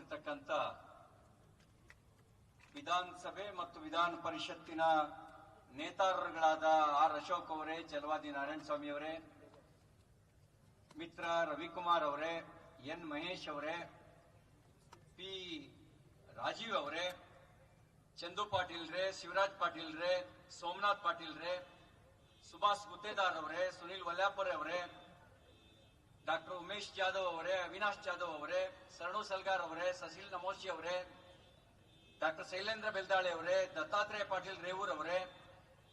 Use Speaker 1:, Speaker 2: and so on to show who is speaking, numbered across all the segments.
Speaker 1: ಆಗಮಿಸಿರ್ತಕ್ಕಂಥ ವಿಧಾನಸಭೆ ಮತ್ತು ವಿಧಾನ ಪರಿಷತ್ತಿನ ನೇತಾರರುಗಳಾದ ಆರ್ ಅಶೋಕ್ ಅವರೇ ಚಲವಾದಿ ನಾರಾಯಣ ಸ್ವಾಮಿ ಅವರೇ, ಮಿತ್ರ ರವಿಕುಮಾರ್ ಅವರೇ, ಎನ್ ಮಹೇಶ್ ಅವರೇ, ಪಿ ರಾಜೀವ್ ಅವರೇ, ಚಂದು ಪಾಟೀಲ್ ರೇ, ಶಿವರಾಜ್ ಪಾಟೀಲ್ ರೇ, ಸೋಮನಾಥ್ ಪಾಟೀಲ್ ರೇ, ಸುಭಾಷ್ ಗುತ್ತೇದಾರ್ ಅವರೇ, ಸುನಿಲ್ ವಲ್ಯಾಪುರ್ ಅವರೇ ಡಾಕ್ಟರ್ ಉಮೇಶ್ ಜಾಧವ್ ಅವರೇ, ಅವಿನಾಶ್ ಜಾಧವ್ ಅವರೇ ಸರಣು ಸಲ್ಗಾರ್ ಅವರೇ, ಸಸಿಲ್ ನಮೋಶಿ ಅವರೇ, ಡಾಕ್ಟರ್ ಶೈಲೇಂದ್ರ ಬೆಲ್ದಾಳೆ ಅವರೇ, ದತ್ತಾತ್ರೇಯ ಪಾಟೀಲ್ ರೇವೂರ್ ಅವರೇ,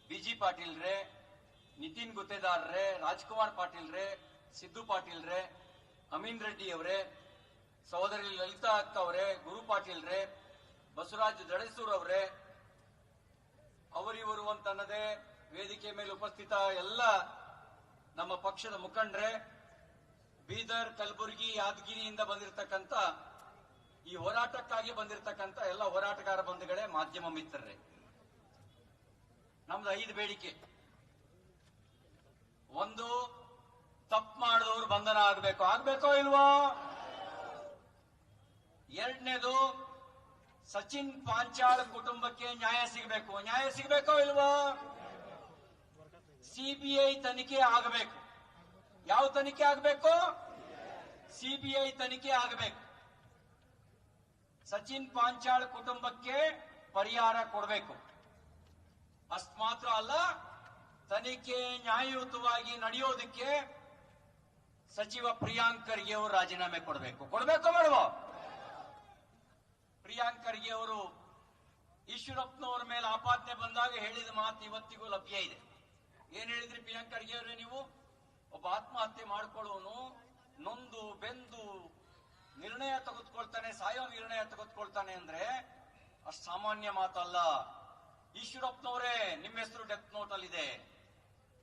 Speaker 1: ಬಿಜಿ ಪಾಟೀಲ್ ರೇ, ನಿತಿನ್ ಗುತ್ತೇದಾರ್ ರೇ, ರಾಜ್ಕುಮಾರ್ ಪಾಟೀಲ್ ರೇ, ಸಿದ್ದು ಪಾಟೀಲ್ ರೇ, ಅಮೀನ್ ರೆಡ್ಡಿ ಅವರೇ, ಸಹೋದರಿ ಲಲಿತಾ ಅಕ್ಕ ಅವರೇ, ಗುರು ಪಾಟೀಲ್ ರೇ, ಬಸವರಾಜ್ ದಡಸೂರ್ ಅವರೇ, ಅವರಿವರು ಅಂತನ್ನದೇ ವೇದಿಕೆ ಮೇಲೆ ಉಪಸ್ಥಿತ ಎಲ್ಲ ನಮ್ಮ ಪಕ್ಷದ ಮುಖಂಡರೇ ಬೀದರ್, ಕಲಬುರಗಿ, ಯಾದಗಿರಿಯಿಂದ ಬಂದಿರತಕ್ಕಂತ ಈ ಹೋರಾಟಕ್ಕಾಗಿ ಬಂದಿರತಕ್ಕಂತ ಎಲ್ಲ ಹೋರಾಟಗಾರ ಬಂಧುಗಳೇ ಮಾಧ್ಯಮ ಮಿತ್ರರೇ. ನಮ್ದು ಐದು ಬೇಡಿಕೆ. ಒಂದು, ತಪ್ಪು ಮಾಡಿದವರು ಬಂಧನ ಆಗಬೇಕು. ಆಗ್ಬೇಕೋ ಇಲ್ವೋ? ಎರಡನೇದು, ಸಚಿನ್ ಪಾಂಚಾಳ ಕುಟುಂಬಕ್ಕೆ ನ್ಯಾಯ ಸಿಗಬೇಕು. ನ್ಯಾಯ ಸಿಗಬೇಕೋ ಇಲ್ವೋ? ಸಿಬಿಐ ತನಿಖೆ ಆಗಬೇಕು. ಯಾವ ತನಿಖೆ ಆಗಬೇಕು? ಸಿಬಿಐ ತನಿಖೆ ಆಗಬೇಕು. ಸಚಿನ್ ಪಾಂಚಾಳ್ ಕುಟುಂಬಕ್ಕೆ ಪರಿಹಾರ ಕೊಡಬೇಕು. ಅಷ್ಟು ಮಾತ್ರ ಅಲ್ಲ, ತನಿಖೆ ನ್ಯಾಯಯುತವಾಗಿ ನಡೆಯೋದಕ್ಕೆ ಸಚಿವ ಪ್ರಿಯಾಂಕ್ ಖರ್ಗೆ ಅವರು ರಾಜೀನಾಮೆ ಕೊಡಬೇಕು. ಕೊಡಬೇಕು ಬೇಡವೋ ಪ್ರಿಯಾಂಕ್ ಖರ್ಗೆ ಅವರು ಈಶ್ವರಪ್ಪನವರ ಮೇಲೆ ಆಪಾದನೆ ಬಂದಾಗ ಹೇಳಿದ ಮಾತು ಇವತ್ತಿಗೂ ಲಭ್ಯ ಇದೆ. ಏನ್ ಹೇಳಿದ್ರಿ ಪ್ರಿಯಾಂಕ್ ಖರ್ಗೆ ಅವರೇ ನೀವು? ಒಬ್ಬ ಆತ್ಮಹತ್ಯೆ ಮಾಡ್ಕೊಳ್ಳೋನು, ನೊಂದು ಬೆಂದು ನಿರ್ಣಯ ತೆಗೆದುಕೊಳ್ತಾನೆ, ಸಾಯೋ ನಿರ್ಣಯ ತೆಗೆದುಕೊಳ್ತಾನೆ ಅಂದ್ರೆ ಅಷ್ಟು ಸಾಮಾನ್ಯ ಮಾತಲ್ಲ. ಈಶ್ವರಪ್ಪನವರೇ, ನಿಮ್ಮ ಹೆಸರು ಡೆತ್ ನೋಟ್ ಅಲ್ಲಿ ಇದೆ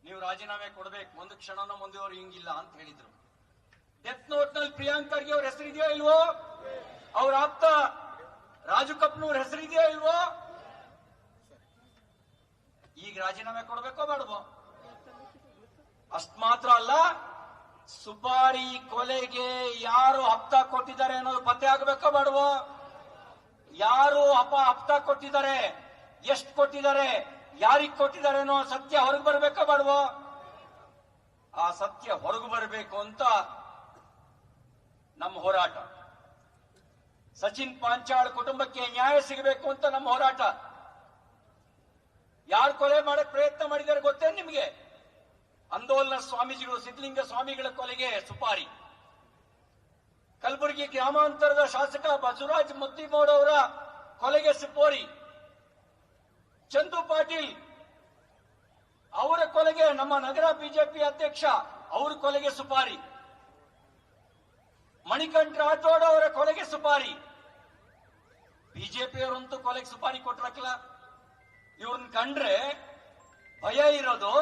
Speaker 1: ನೀವು ರಾಜೀನಾಮೆ ಕೊಡಬೇಕು, ಒಂದು ಕ್ಷಣನೂ ಮುಂದುವರಿ ಹಿಂಗಿಲ್ಲ ಅಂತ ಹೇಳಿದ್ರು. ಡೆತ್ ನೋಟ್ನಲ್ಲಿ ಪ್ರಿಯಾಂಕರ್ಗೆ ಅವ್ರ ಹೆಸರಿದೆಯೋ ಇಲ್ವೋ? ಅವ್ರ ಆಪ್ತ ರಾಜು ಕಪ್ನವ್ರ ಹೆಸರಿದೆಯೋ ಇಲ್ವೋ? ಈಗ ರಾಜೀನಾಮೆ ಕೊಡಬೇಕೋ ಬೇಡವೋ? ಅಷ್ಟ್ ಮಾತ್ರ ಅಲ್ಲ, ಸುಪಾರಿ ಕೊಲೆಗೆ ಯಾರು ಹಪ್ತ ಕೊಟ್ಟಿದ್ದಾರೆ ಅನ್ನೋದು ಪತ್ತೆ ಆಗಬೇಕೋ ಬೇಡವೋ? ಯಾರು ಅಪ ಹಪ್ತ ಕೊಟ್ಟಿದ್ದಾರೆ, ಎಷ್ಟು ಕೊಟ್ಟಿದ್ದಾರೆ, ಯಾರಿಗ್ ಕೊಟ್ಟಿದ್ದಾರೆ ಅನ್ನೋ ಸತ್ಯ ಹೊರಗೆ ಬರ್ಬೇಕೋ ಬೇಡವೋ? ಆ ಸತ್ಯ ಹೊರಗೆ ಬರಬೇಕು ಅಂತ ನಮ್ಮ ಹೋರಾಟ. ಸಚಿನ್ ಪಾಂಚಾಳ್ ಕುಟುಂಬಕ್ಕೆ ನ್ಯಾಯ ಸಿಗಬೇಕು ಅಂತ ನಮ್ಮ ಹೋರಾಟ. ಯಾರು ಕೊಲೆ ಮಾಡಕ್ ಪ್ರಯತ್ನ ಮಾಡಿದ್ದಾರೆ ಗೊತ್ತೇನು ನಿಮಗೆ? ಆಂದೋಲನ ಸ್ವಾಮೀಜಿಗಳು, ಸಿದ್ಧಲಿಂಗ ಸ್ವಾಮಿಗಳ ಕೊಲೆಗೆ ಸುಪಾರಿ. ಕಲಬುರಗಿ ಗ್ರಾಮಾಂತರದ ಶಾಸಕ ಬಸವರಾಜ್ ಮುದ್ದಿಮೋಡ್ ಅವರ ಕೊಲೆಗೆ ಸುಪೋರಿ. ಚಂದು ಪಾಟೀಲ್ ಅವರ ಕೊಲೆಗೆ ನಮ್ಮ ನಗರ ಬಿಜೆಪಿ ಅಧ್ಯಕ್ಷ ಅವರ ಕೊಲೆಗೆ ಸುಪಾರಿ. ಮಣಿಕಂಠ ರಾಠೋಡ್ ಅವರ ಕೊಲೆಗೆ ಸುಪಾರಿ. ಬಿಜೆಪಿಯವರಂತೂ ಕೊಲೆಗೆ ಸುಪಾರಿ ಕೊಟ್ರಕ್ಲ ಇವ್ರನ್ನ ಕಂಡ್ರೆ ಭಯ ಇರೋದು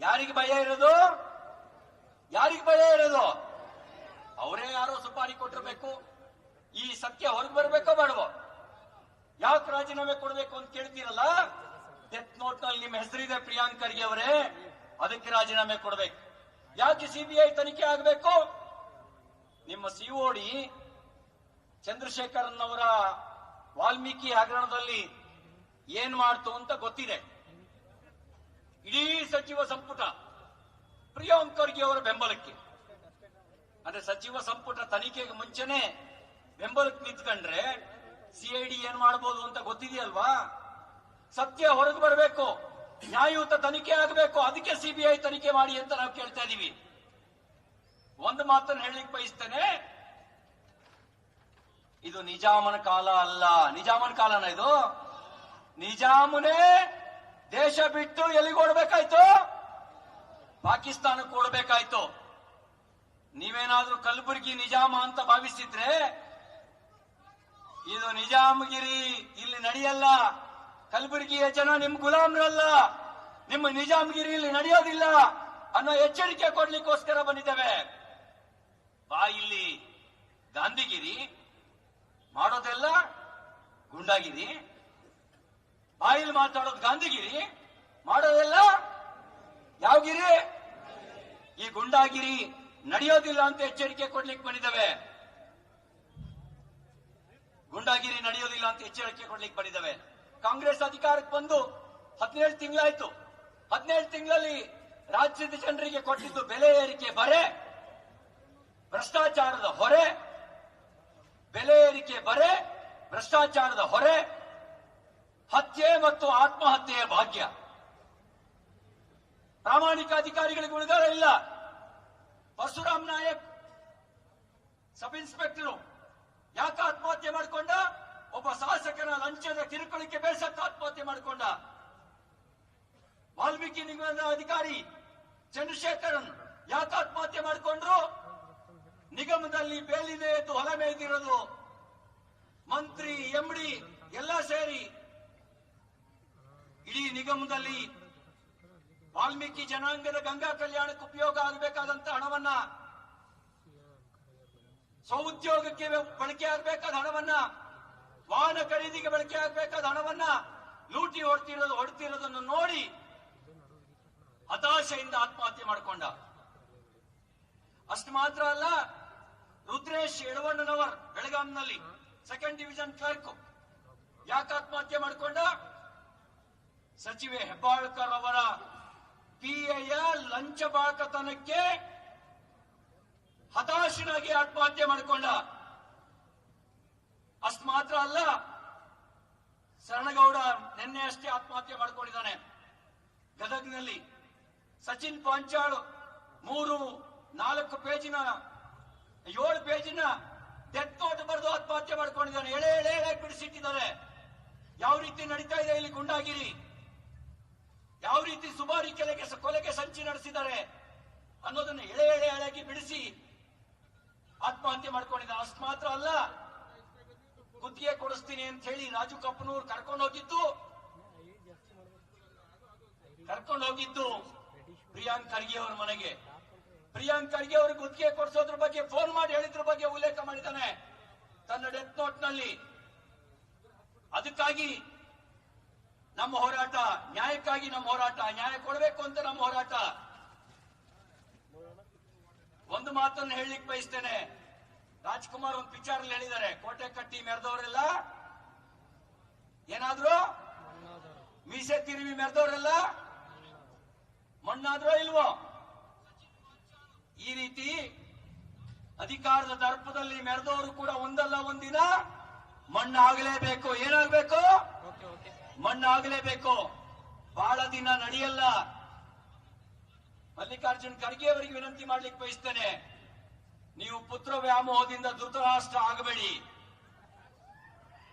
Speaker 1: ಯಾರಿಗೆ ಭಯ ಇರೋದು? ಯಾರಿಗೆ ಭಯ ಇರೋದು? ಅವರೇ ಯಾರೋ ಸುಪಾರಿ ಕೊಟ್ಟಿರ್ಬೇಕು. ಈ ಸತ್ಯ ಹೊರಗೆ ಬರಬೇಕೋ ಬೇಡವೋ? ಯಾಕೆ ರಾಜೀನಾಮೆ ಕೊಡಬೇಕು ಅಂತ ಕೇಳ್ತೀರಲ್ಲ? ಡೆತ್ ನೋಟ್ನಲ್ಲಿ ನಿಮ್ಮ ಹೆಸರಿದೆ ಪ್ರಿಯಾಂಕ್ ಅವರೇ. ಅದಕ್ಕೆ ರಾಜೀನಾಮೆ ಕೊಡಬೇಕು. ಯಾಕೆ ಸಿಬಿಐ ತನಿಖೆ ಆಗಬೇಕು? ನಿಮ್ಮ ಸಿಒಡಿ ಚಂದ್ರಶೇಖರನ್ ಅವರ ವಾಲ್ಮೀಕಿ ಹಗರಣದಲ್ಲಿ ಏನ್ ಮಾಡ್ತು ಅಂತ ಗೊತ್ತಿದೆ. ಇಡೀ ಸಚಿವ ಸಂಪುಟ ಪ್ರಿಯಾಂಕ್ ಖರ್ಗೆ ಅವರ ಬೆಂಬಲಕ್ಕೆ. ಅಂದ್ರೆ ಸಚಿವ ಸಂಪುಟ ತನಿಖೆಗೆ ಮುಂಚೆನೆ ಬೆಂಬಲಕ್ಕೆ ನಿಂತ್ಕೊಂಡ್ರೆ ಸಿಐಡಿ ಏನ್ ಮಾಡಬಹುದು ಅಂತ ಗೊತ್ತಿದೆಯಲ್ವಾ? ಸತ್ಯ ಹೊರಗೆ ಬರಬೇಕು, ನ್ಯಾಯಯುತ ತನಿಖೆ ಆಗಬೇಕು, ಅದಕ್ಕೆ ಸಿಬಿಐ ತನಿಖೆ ಮಾಡಿ ಅಂತ ನಾವು ಕೇಳ್ತಾ ಇದೀವಿ. ಒಂದು ಮಾತನ್ನು ಹೇಳಲಿಕ್ಕೆ ಬಯಸ್ತೇನೆ, ಇದು ನಿಜಾಮನ ಕಾಲ ಅಲ್ಲ. ನಿಜಾಮನ ಕಾಲನ ಇದು? ನಿಜಾಮನೇ ದೇಶ ಬಿಟ್ಟು ಎಲ್ಲಿಗೆ ಓಡ್ಬೇಕಾಯ್ತು? ಪಾಕಿಸ್ತಾನಕ್ಕೆ ಓಡಬೇಕಾಯ್ತು. ನೀವೇನಾದ್ರೂ ಕಲಬುರಗಿ ನಿಜಾಮ ಅಂತ ಭಾವಿಸಿದ್ರೆ ಇದು ನಿಜಾಮಗಿರಿ ಇಲ್ಲಿ ನಡೆಯಲ್ಲ. ಕಲಬುರಗಿಯ ಜನ ನಿಮ್ ಗುಲಾಮ್ರಲ್ಲ. ನಿಮ್ಮ ನಿಜಾಮಗಿರಿ ಇಲ್ಲಿ ನಡೆಯೋದಿಲ್ಲ ಅನ್ನೋ ಎಚ್ಚರಿಕೆ ಕೊಡ್ಲಿಕ್ಕೋಸ್ಕರ ಬಂದಿದ್ದೇವೆ. ಬಾ ಇಲ್ಲಿ, ಗಾಂಧಿಗಿರಿ ಮಾಡೋದೆಲ್ಲ ಗುಂಡಾಗಿರಿ. ಬಾಯಲ್ಲಿ ಮಾತಾಡೋದು ಗಾಂಧಿಗಿರಿ, ಮಾಡೋದೆಲ್ಲ ಯಾವಗಿರಿ? ಈ ಗುಂಡಾಗಿರಿ. ನಡೆಯೋದಿಲ್ಲ ಅಂತ ಎಚ್ಚರಿಕೆ ಕೊಡ್ಲಿಕ್ಕೆ ಬಂದಿದ್ದಾವೆ. ಗುಂಡಾಗಿರಿ ನಡೆಯೋದಿಲ್ಲ ಅಂತ ಎಚ್ಚರಿಕೆ ಕೊಡ್ಲಿಕ್ಕೆ ಬಂದಿದ್ದಾವೆ. ಕಾಂಗ್ರೆಸ್ ಅಧಿಕಾರಕ್ಕೆ ಬಂದು ಹದಿನೇಳು ತಿಂಗಳಾಯ್ತು. ಹದಿನೇಳು ತಿಂಗಳಲ್ಲಿ ರಾಜ್ಯದ ಜನರಿಗೆ ಕೊಟ್ಟಿದ್ದು ಬೆಲೆ ಏರಿಕೆ ಬರೆ, ಭ್ರಷ್ಟಾಚಾರದ ಹೊರೆ, ಬೆಲೆ ಏರಿಕೆ ಬರೆ, ಭ್ರಷ್ಟಾಚಾರದ ಹೊರೆ ಹತ್ಯೆ ಮತ್ತು ಆತ್ಮಹತ್ಯೆಯ ಭಾಗ್ಯ. ಪ್ರಾಮಾಣಿಕ ಅಧಿಕಾರಿಗಳಿಗೆ ಉಳಿದಾರ ಇಲ್ಲ. ಪರಶುರಾಮ್ ನಾಯಕ್ ಸಬ್ ಇನ್ಸ್ಪೆಕ್ಟರ್ ಯಾಕೆ ಆತ್ಮಹತ್ಯೆ ಮಾಡಿಕೊಂಡ? ಒಬ್ಬ ಶಾಸಕನ ಲಂಚದ ಕಿರುಕುಳಕ್ಕೆ ಬೇಸತ್ತು ಆತ್ಮಹತ್ಯೆ ಮಾಡಿಕೊಂಡ. ವಾಲ್ಮೀಕಿ ನಿಗಮದ ಅಧಿಕಾರಿ ಚಂದ್ರಶೇಖರನ್ ಯಾಕೆ ಆತ್ಮಹತ್ಯೆ ಮಾಡಿಕೊಂಡ್ರು? ನಿಗಮದಲ್ಲಿ ಬೇಲಿದೆ ಹೊಲ ಮೇಯ್ದಿರೋದು. ಮಂತ್ರಿ ಎಂಡಿ ಎಲ್ಲ ಸೇರಿ ಇಡೀ ನಿಗಮದಲ್ಲಿ ವಾಲ್ಮೀಕಿ ಜನಾಂಗದ ಗಂಗಾ ಕಲ್ಯಾಣಕ್ಕೆ ಉಪಯೋಗ ಆಗಬೇಕಾದಂತ ಹಣವನ್ನ ಸ್ವಉದ್ಯೋಗಕ್ಕೆ ಬಳಕೆ ಆಗಬೇಕಾದ ಹಣವನ್ನ, ವಾಹನ ಖರೀದಿಗೆ ಬಳಕೆ ಆಗಬೇಕಾದ ಹಣವನ್ನ ಲೂಟಿ ಹೊಡ್ತಿರೋದು, ಹೊಡ್ತಿರೋದನ್ನು ನೋಡಿ ಹತಾಶೆಯಿಂದ ಆತ್ಮಹತ್ಯೆ ಮಾಡಿಕೊಂಡ. ಅಷ್ಟು ಮಾತ್ರ ಅಲ್ಲ, ರುದ್ರೇಶ್ ಯಡವಣ್ಣನವರ್ ಬೆಳಗಾಂನಲ್ಲಿ ಸೆಕೆಂಡ್ ಡಿವಿಷನ್ ಕ್ಲರ್ಕ್ ಯಾಕೆ ಆತ್ಮಹತ್ಯೆ ಮಾಡಿಕೊಂಡ? ಸಚಿವೆ ಹೆಬ್ಬಾಳ್ಕರ್ ಅವರ ಪಿಎಯ ಲಂಚ ಬಾಕತನಕ್ಕೆ ಹತಾಶನಾಗಿ ಆತ್ಮಹತ್ಯೆ ಮಾಡಿಕೊಂಡ ಅಷ್ಟು ಮಾತ್ರ ಅಲ್ಲ ಶರಣಗೌಡ ನಿನ್ನೆ ಅಷ್ಟೇ ಆತ್ಮಹತ್ಯೆ ಮಾಡಿಕೊಂಡಿದ್ದಾನೆ ಗದಗ್ನಲ್ಲಿ ಸಚಿನ್ ಪಾಂಚಾಳ್ ಮೂರು ನಾಲ್ಕು ಪೇಜಿನ ಏಳು ಪೇಜಿನ ಡೆತ್ ನೋಟ್ ಬರೆದು ಆತ್ಮಹತ್ಯೆ ಮಾಡ್ಕೊಂಡಿದ್ದಾನೆ ಎಳೆ ಎಳೆ ಬಿಡಿಸಿಟ್ಟಿದ್ದಾರೆ ಯಾವ ರೀತಿ ನಡೀತಾ ಇದೆ ಇಲ್ಲಿ ಗುಂಡಾಗಿರಿ ಯಾವ ರೀತಿ ಸುಮಾರಿ ಕೆಲೆಗೆ ಕೊಲೆಗೆ ಸಂಚಿ ನಡೆಸಿದ್ದಾರೆ ಅನ್ನೋದನ್ನ ಎಳೆ ಎಳೆ ಎಳೆಗೆ ಬಿಡಿಸಿ ಆತ್ಮಹತ್ಯೆ ಮಾಡ್ಕೊಂಡಿದ್ದಾರೆ ಅಷ್ಟು ಮಾತ್ರ ಅಲ್ಲ ಗುತ್ತಿಗೆ ಕೊಡಿಸ್ತೀನಿ ಅಂತ ಹೇಳಿ ರಾಜು ಕಪ್ಪನೂರ್ ಕರ್ಕೊಂಡು ಹೋಗಿದ್ದು. ಕರ್ಕೊಂಡು ಹೋಗಿದ್ದು ಪ್ರಿಯಾಂಕ್ ಖರ್ಗೆ ಅವ್ರ ಮನೆಗೆ. ಪ್ರಿಯಾಂಕ್ ಖರ್ಗೆ ಅವ್ರಿಗೆ ಗುತ್ತಿಗೆ ಕೊಡಿಸೋದ್ರ ಬಗ್ಗೆ, ಫೋನ್ ಮಾಡಿ ಹೇಳಿದ್ರ ಬಗ್ಗೆ ಉಲ್ಲೇಖ ಮಾಡಿದ್ದಾನೆ. ತನ್ನ ಡೆತ್ ನೋಟ್ನಲ್ಲಿ ಅದಕ್ಕಾಗಿ ನಮ್ಮ ಹೋರಾಟ ನ್ಯಾಯಕ್ಕಾಗಿ ನಮ್ಮ ಹೋರಾಟ, ನ್ಯಾಯ ಕೊಡಬೇಕು ಅಂತ ನಮ್ಮ ಹೋರಾಟ. ಒಂದು ಮಾತನ್ನು ಹೇಳಲಿಕ್ಕೆ ಬಯಸ್ತೇನೆ. ರಾಜ್ಕುಮಾರ್ ಒಂದು ಅಲ್ಲಿ ಹೇಳಿದ್ದಾರೆ. ಕೋಟೆ ಕಟ್ಟಿ ಮೆರೆದವರೆಲ್ಲ ಏನಾದ್ರು? ಮೀಸೆ ತಿರುವಿ ಮೆರೆದವರೆಲ್ಲ ಮಣ್ಣಾದ್ರೋ ಇಲ್ವೋ? ಈ ರೀತಿ ಅಧಿಕಾರದ ದರ್ಪದಲ್ಲಿ ಮೆರೆದವರು ಕೂಡ ಒಂದಲ್ಲ ಒಂದಿನ ಮಣ್ಣಾಗಲೇಬೇಕು. ಏನಾಗಬೇಕು? ಮಣ್ಣಾಗಲೇಬೇಕು. ಬಹಳ ದಿನ ನಡೆಯಲ್ಲ. ಮಲ್ಲಿಕಾರ್ಜುನ್ ಖರ್ಗೆ ಅವರಿಗೆ ವಿನಂತಿ ಮಾಡ್ಲಿಕ್ಕೆ ಬಯಸ್ತೇನೆ. ನೀವು ಪುತ್ರ ವ್ಯಾಮೋಹದಿಂದ ಧೃತರಾಷ್ಟ್ರ ಆಗಬೇಡಿ.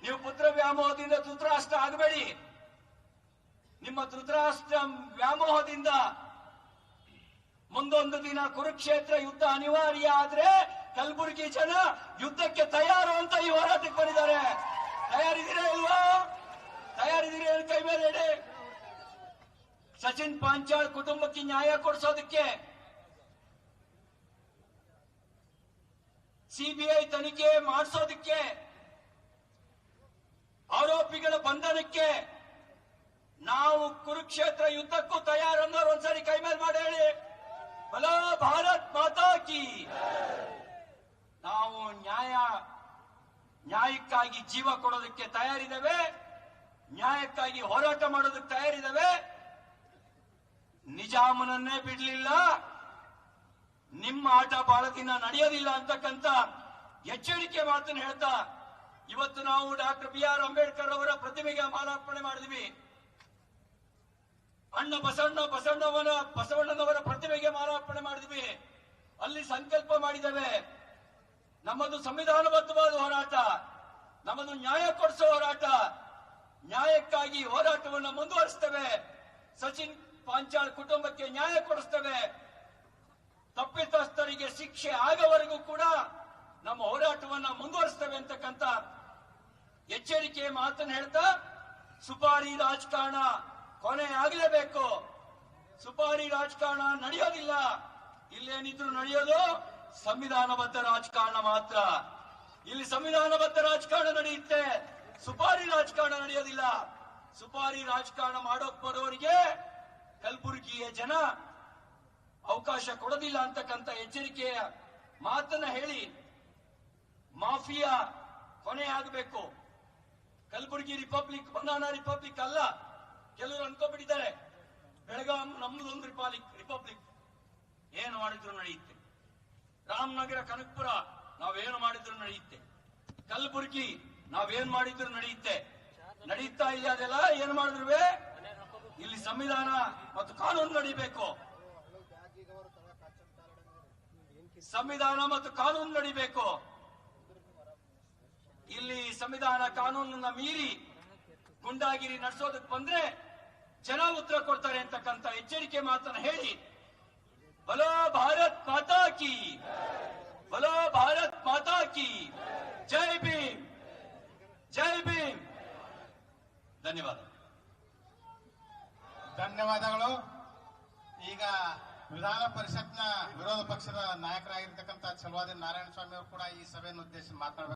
Speaker 1: ನೀವು ಪುತ್ರ ವ್ಯಾಮೋಹದಿಂದ ಧೃತರಾಷ್ಟ್ರ ಆಗಬೇಡಿ. ನಿಮ್ಮ ಧೃತರಾಷ್ಟ್ರ ವ್ಯಾಮೋಹದಿಂದ ಮುಂದೊಂದು ದಿನ ಕುರುಕ್ಷೇತ್ರ ಯುದ್ಧ ಅನಿವಾರ್ಯ ಆದ್ರೆ ಕಲಬುರಗಿ ಜನ ಯುದ್ಧಕ್ಕೆ ತಯಾರು ಅಂತ ಈ ಹೋರಾಟಕ್ಕೆ ಬಂದಿದ್ದಾರೆ. ತಯಾರಿದ್ದೀರಾ ಇಲ್ವಾ? ತಯಾರಿದ್ದೀರಿ ಅಂತ ಕೈ ಮೇಲೆ ಇಡಿ ಸಚಿನ್ ಪಾಂಚಾಳ್ ಕುಟುಂಬಕ್ಕೆ ನ್ಯಾಯ ಕೊಡಿಸೋದಕ್ಕೆ ಸಿಬಿಐ ತನಿಖೆ ಮಾಡಿಸೋದಕ್ಕೆ, ಆರೋಪಿಗಳ ಬಂಧನಕ್ಕೆ ನಾವು ಕುರುಕ್ಷೇತ್ರ ಯುದ್ಧಕ್ಕೂ ತಯಾರನ್ನೋರು ಒಂದ್ಸರಿ ಕೈ ಮೇಲೆ ಮಾಡಿ ಹೇಳಿ. ಬಲ ಭಾರತ್ ಮಾತಾ ಕಿ. ನಾವು ನ್ಯಾಯ, ನ್ಯಾಯಕ್ಕಾಗಿ ಜೀವ ಕೊಡೋದಕ್ಕೆ ತಯಾರಿದ್ದೇವೆ. ನ್ಯಾಯಕ್ಕಾಗಿ ಹೋರಾಟ ಮಾಡೋದಕ್ಕೆ ತಯಾರಿದ್ದಾವೆ. ನಿಜಾಮನನ್ನೇ ಬಿಡಲಿಲ್ಲ. ನಿಮ್ಮ ಆಟ ಬಹಳ ದಿನ ನಡೆಯೋದಿಲ್ಲ ಅಂತಕ್ಕಂತ ಎಚ್ಚರಿಕೆ ಮಾತನ್ನು ಹೇಳ್ತಾ, ಇವತ್ತು ನಾವು ಡಾಕ್ಟರ್ ಬಿ ಆರ್ ಅಂಬೇಡ್ಕರ್ ಅವರ ಪ್ರತಿಮೆಗೆ ಮಾಲಾರ್ಪಣೆ ಮಾಡಿದ್ವಿ. ಅಣ್ಣ ಬಸವಣ್ಣ ಬಸವಣ್ಣವರ ಬಸವಣ್ಣನವರ ಪ್ರತಿಮೆಗೆ ಮಾಲಾರ್ಪಣೆ ಮಾಡಿದ್ವಿ. ಅಲ್ಲಿ ಸಂಕಲ್ಪ ಮಾಡಿದ್ದೇವೆ. ನಮ್ಮದು ಸಂವಿಧಾನಬದ್ಧವಾದ ಹೋರಾಟ, ನಮ್ಮದು ನ್ಯಾಯ ಕೊಡಿಸೋ ಹೋರಾಟ. ನ್ಯಾಯಕ್ಕಾಗಿ ಹೋರಾಟವನ್ನು ಮುಂದುವರಿಸ್ತೇವೆ. ಸಚಿನ್ ಪಾಂಚಾಳ್ ಕುಟುಂಬಕ್ಕೆ ನ್ಯಾಯ ಕೊಡಿಸ್ತೇವೆ. ತಪ್ಪಿತಸ್ಥರಿಗೆ ಶಿಕ್ಷೆ ಆಗವರೆಗೂ ಕೂಡ ನಮ್ಮ ಹೋರಾಟವನ್ನ ಮುಂದುವರಿಸ್ತೇವೆ ಅಂತಕ್ಕಂತ ಎಚ್ಚರಿಕೆ ಮಾತನ್ನು ಹೇಳ್ತಾ, ಸುಪಾರಿ ರಾಜಕಾರಣ ಕೊನೆ ಆಗಲೇಬೇಕು. ಸುಪಾರಿ ರಾಜಕಾರಣ ನಡೆಯೋದಿಲ್ಲ. ಇಲ್ಲೇನಿದ್ರು ನಡೆಯೋದು ಸಂವಿಧಾನಬದ್ಧ ರಾಜಕಾರಣ ಮಾತ್ರ. ಇಲ್ಲಿ ಸಂವಿಧಾನಬದ್ಧ ರಾಜಕಾರಣ ನಡೆಯುತ್ತೆ. ಸುಪಾರಿ ರಾಜಕಾರಣ ನಡೆಯೋದಿಲ್ಲ. ಸುಪಾರಿ ರಾಜಕಾರಣ ಮಾಡೋಕ್ ಬರೋರಿಗೆ ಕಲಬುರಗಿಯ ಜನ ಅವಕಾಶ ಕೊಡೋದಿಲ್ಲ ಅಂತಕ್ಕಂಥ ಎಚ್ಚರಿಕೆಯ ಮಾತನ್ನ ಹೇಳಿ ಮಾಫಿಯಾ ಕೊನೆ ಆಗಬೇಕು. ಕಲಬುರಗಿ ರಿಪಬ್ಲಿಕ್, ಬನಾನಾ ರಿಪಬ್ಲಿಕ್ ಅಲ್ಲ, ಕೆಲವರು ಅನ್ಕೋಬಿಟ್ಟಿದ್ದಾರೆ. ಬೆಳಗಾಂ ನಮ್ದೊಂದು ರಿಪಬ್ಲಿಕ್ ರಿಪಬ್ಲಿಕ್. ಏನು ಮಾಡಿದ್ರು ನಡೆಯುತ್ತೆ. ರಾಮನಗರ, ಕನಕಪುರ ನಾವೇನು ಮಾಡಿದ್ರು ನಡೆಯುತ್ತೆ. ಕಲಬುರಗಿ ನಾವೇನ್ ಮಾಡಿದ್ರು ನಡೆಯುತ್ತೆ. ನಡೀತಾ ಇಲ್ಲ ಅದೆಲ್ಲ, ಏನ್ ಮಾಡಿದ್ರು ಇಲ್ಲಿ ಸಂವಿಧಾನ ಮತ್ತು ಕಾನೂನು ನಡಿಬೇಕು. ಸಂವಿಧಾನ ಮತ್ತು ಕಾನೂನು ನಡಿಬೇಕು. ಇಲ್ಲಿ ಸಂವಿಧಾನ ಕಾನೂನನ್ನ ಮೀರಿ ಗುಂಡಾಗಿರಿ ನಡೆಸೋದಕ್ಕೆ ಬಂದ್ರೆ ಜನ ಉತ್ತರ ಕೊಡ್ತಾರೆ ಅಂತಕ್ಕಂಥ ಎಚ್ಚರಿಕೆ ಮಾತನ್ನ ಹೇಳಿ. ಬಲೋ ಭಾರತ್ ಮಾತಾ ಕಿ, ಬಲೋ ಭಾರತ್ ಮಾತಾ ಕಿ, ಜೈ ಭೀಮ್ ಜೈ ಭೀಮ್ ಧನ್ಯವಾದ.
Speaker 2: ಧನ್ಯವಾದಗಳು. ಈಗ ವಿಧಾನ ಪರಿಷತ್ನ ವಿರೋಧ ಪಕ್ಷದ ನಾಯಕರಾಗಿರ್ತಕ್ಕಂಥ ಚಲುವಾದಿ ನಾರಾಯಣ ಸ್ವಾಮಿ ಅವರು ಕೂಡ ಈ ಸಭೆಯನ್ನು ಉದ್ದೇಶಿಸಿ ಮಾತನಾಡಬೇಕು.